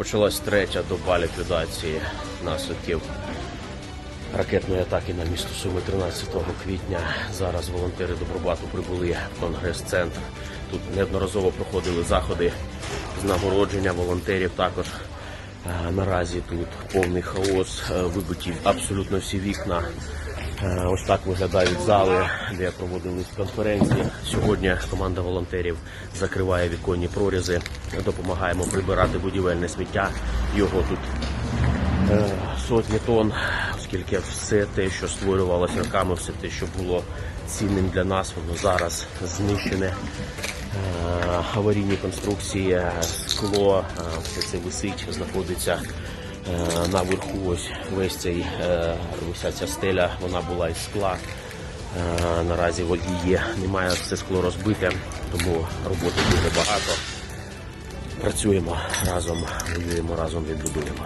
Почалась третя доба ліквідації наслідків ракетної атаки на місто Суми 13 квітня. Зараз волонтери Добробату прибули в конгрес-центр. Тут неодноразово проходили заходи з нагородження волонтерів. Також Е, наразі тут повний хаос, е, вибиті абсолютно всі вікна. Е, Ось так виглядають зали, де проводились конференції. Сьогодні команда волонтерів закриває віконні прорізи. Допомагаємо прибирати будівельне сміття. Його тут е, сотні тонн, оскільки все те, що створювалося роками, все те, що було цінним для нас, воно зараз знищене. Е, Аварійні конструкції, скло, все це висить, знаходиться наверху. Ось весь цей е, вся ця стеля, вона була із скла. Е, Наразі водії немає, це скло розбите, тому роботи дуже багато. Працюємо разом, воюємо разом, відбудуємо.